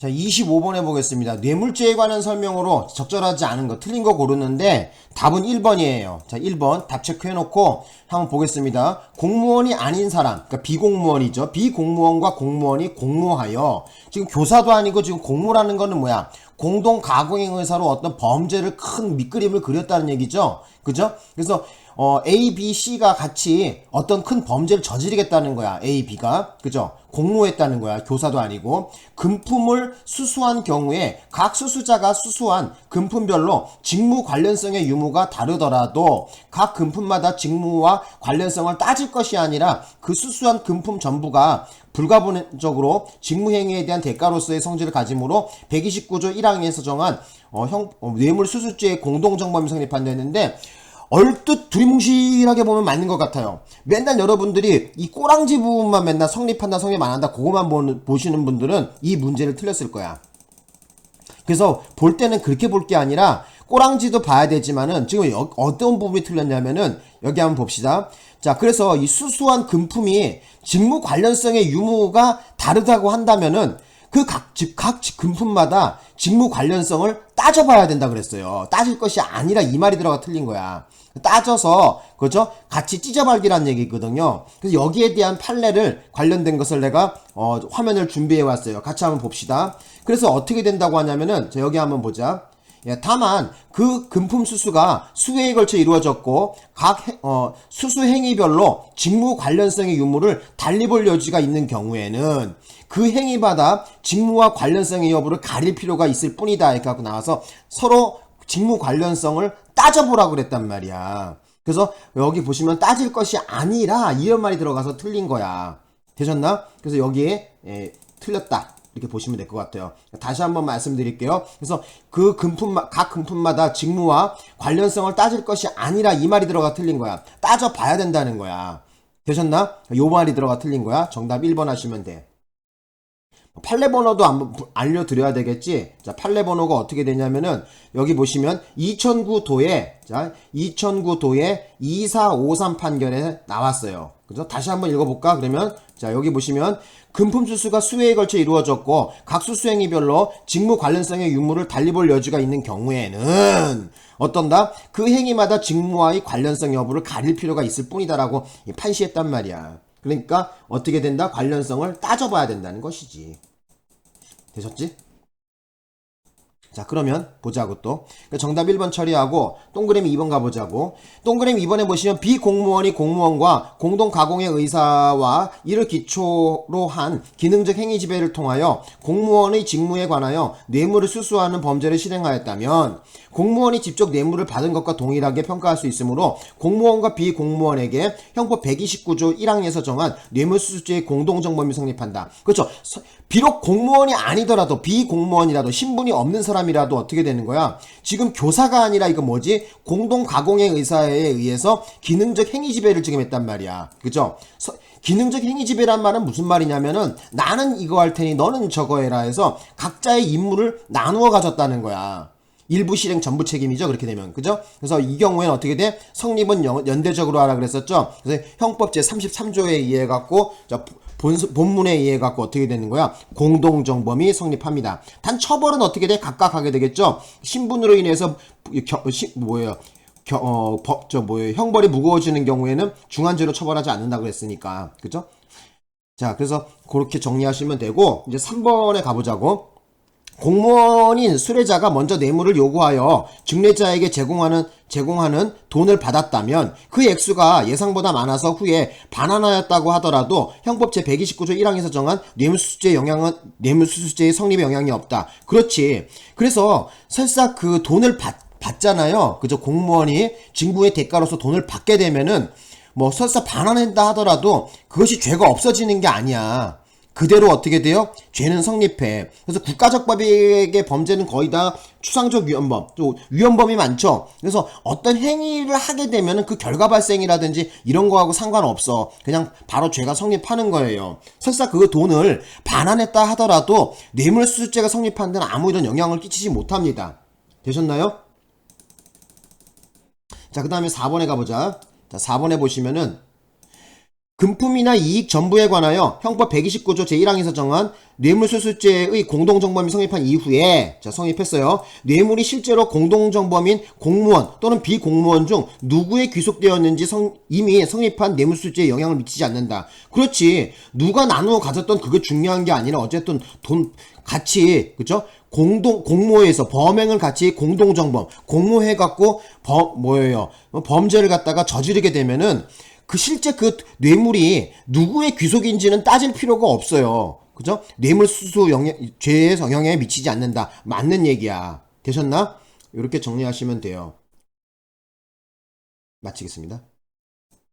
자, 25번에 보겠습니다. 뇌물죄에 관한 설명으로 적절하지 않은 거, 틀린 거 고르는데 답은 1번이에요. 자, 1번 답 체크해놓고 한번 보겠습니다. 공무원이 아닌 사람, 그러니까 비공무원이죠. 비공무원과 공무원이 공모하여 지금 교사도 아니고 지금 공모라는 거는 뭐야? 공동 가공행 의사로 어떤 범죄를 큰 밑그림을 그렸다는 얘기죠. 그죠? 그래서 어, A, B, C가 같이 어떤 큰 범죄를 저지르겠다는 거야. A, B가. 그죠? 공모했다는 거야. 교사도 아니고. 금품을 수수한 경우에 각 수수자가 수수한 금품별로 직무 관련성의 유무가 다르더라도 각 금품마다 직무와 관련성을 따질 것이 아니라 그 수수한 금품 전부가 불가분적으로 직무행위에 대한 대가로서의 성질을 가지므로 129조 1항에서 정한 어, 형, 어, 뇌물수수죄의 공동정범이 성립한다 했는데 얼뜻 두리뭉실하게 보면 맞는 것 같아요. 맨날 여러분들이 이 꼬랑지 부분만 맨날 성립한다, 성립 안 한다, 그거만 보는, 보시는 분들은 이 문제를 틀렸을 거야. 그래서 볼 때는 그렇게 볼 게 아니라 꼬랑지도 봐야 되지만은 지금 여- 어떤 부분이 틀렸냐면은 여기 한번 봅시다. 자, 그래서 이 수수한 금품이 직무 관련성의 유무가 다르다고 한다면은 그 각, 즉, 각 금품마다 직무 관련성을 따져봐야 된다 그랬어요. 따질 것이 아니라 이 말이 들어가 틀린 거야. 따져서, 그죠? 같이 찢어발기란 얘기거든요. 그래서 여기에 대한 판례를 관련된 것을 내가, 어, 화면을 준비해 왔어요. 같이 한번 봅시다. 그래서 어떻게 된다고 하냐면은, 자, 여기 한번 보자. 예, 다만 그 금품 수수가 수회에 걸쳐 이루어졌고 각 해- 어, 수수 행위별로 직무 관련성의 유무를 달리 볼 여지가 있는 경우에는 그 행위마다 직무와 관련성의 여부를 가릴 필요가 있을 뿐이다 이렇게 하고 나와서 서로 직무 관련성을 따져보라고 그랬단 말이야. 그래서 여기 보시면 따질 것이 아니라 이런 말이 들어가서 틀린 거야. 되셨나? 그래서 여기에 예, 틀렸다. 이렇게 보시면 될 것 같아요. 다시 한번 말씀드릴게요. 그래서 그 금품, 각 금품마다 직무와 관련성을 따질 것이 아니라 이 말이 들어가 틀린 거야. 따져 봐야 된다는 거야. 되셨나? 요 말이 들어가 틀린 거야. 정답 1번 하시면 돼. 판례 번호도 한번 부- 알려드려야 되겠지. 자, 판례 번호가 어떻게 되냐면은 여기 보시면 2009 도에 자, 2009 도에 2453 판결에 나왔어요. 그죠? 다시 한번 읽어볼까? 그러면 자, 여기 보시면 금품 수수가 수회에 걸쳐 이루어졌고 각 수수 행위별로 직무 관련성의 유무를 달리 볼 여지가 있는 경우에는 어떤다? 그 행위마다 직무와의 관련성 여부를 가릴 필요가 있을 뿐이다라고 이 판시했단 말이야. 그러니까 어떻게 된다? 관련성을 따져봐야 된다는 것이지. 되셨지? 자 그러면 보자고 또 정답 1번 처리하고 동그라미 2번 가보자고 동그라미 2번에 보시면 비공무원이 공무원과 공동 가공의 의사와 이를 기초로 한 기능적 행위 지배를 통하여 공무원의 직무에 관하여 뇌물을 수수하는 범죄를 실행하였다면 공무원이 직접 뇌물을 받은 것과 동일하게 평가할 수 있으므로 공무원과 비공무원에게 형법 129조 1항에서 정한 뇌물수수죄의 공동정범이 성립한다. 그렇죠. 서- 비록 공무원이 아니더라도 비공무원이라도 신분이 없는 사람이 라도 어떻게 되는 거야? 지금 교사가 아니라 이거 뭐지? 공동 가공의 의사에 의해서 기능적 행위 지배를 지금 했단 말이야. 그죠? 서- 기능적 행위 지배란 말은 무슨 말이냐면은 나는 이거 할 테니 너는 저거 해라 해서 각자의 임무를 나누어 가졌다는 거야. 일부 실행 전부 책임이죠. 그렇게 되면. 그죠? 그래서 이 경우에는 어떻게 돼? 성립은 연- 연대적으로 하라 그랬었죠. 그래서 형법 제 33조에 의해 갖고 자, 본, 본문에 의해 갖고 어떻게 되는 거야? 공동정범이 성립합니다. 단 처벌은 어떻게 돼? 각각 하게 되겠죠. 신분으로 인해서 겨, 시, 뭐예요? 겨, 어, 법, 저 뭐예요? 형벌이 무거워지는 경우에는 중한죄로 처벌하지 않는다 그랬으니까. 그죠? 자, 그래서 그렇게 정리하시면 되고 이제 3번에 가보자고. 공무원인 수뢰자가 먼저 뇌물을 요구하여 증례자에게 제공하는 제공하는 돈을 받았다면 그 액수가 예상보다 많아서 후에 반환하였다고 하더라도 형법 제 129조 1항에서 정한 뇌물수수죄 영향은 뇌물수수죄의 성립에 영향이 없다. 그렇지. 그래서 설사 그 돈을 받 받잖아요. 그죠? 공무원이 직무의 대가로서 돈을 받게 되면은 뭐 설사 반환한다 하더라도 그것이 죄가 없어지는 게 아니야. 그대로 어떻게 돼요? 죄는 성립해. 그래서 국가적 법익의 범죄는 거의 다 추상적 위헌범, 또 위헌범이 많죠. 그래서 어떤 행위를 하게 되면은 그 결과 발생이라든지 이런 거하고 상관없어. 그냥 바로 죄가 성립하는 거예요. 설사 그 돈을 반환했다 하더라도 뇌물수수죄가 성립하는 데는 아무 이런 영향을 끼치지 못합니다. 되셨나요? 자, 그 다음에 4번에 가보자. 자, 4번에 보시면은 금품이나 이익 전부에 관하여 형법 129조 제1항에서 정한 뇌물수수죄의 공동정범이 성립한 이후에 자 성립했어요. 뇌물이 실제로 공동정범인 공무원 또는 비공무원 중 누구에 귀속되었는지 성- 이미 성립한 뇌물수수죄에 영향을 미치지 않는다. 그렇지 누가 나누어 가졌던 그게 중요한 게 아니라 어쨌든 돈 같이 그죠? 공동 공모해서 범행을 같이 공동정범 공모해 갖고 범 뭐예요 범죄를 갖다가 저지르게 되면은 그 실제 그 뇌물이 누구의 귀속인지는 따질 필요가 없어요. 그죠? 뇌물수수 영향, 죄의 영향에 미치지 않는다. 맞는 얘기야. 되셨나? 이렇게 정리하시면 돼요. 마치겠습니다.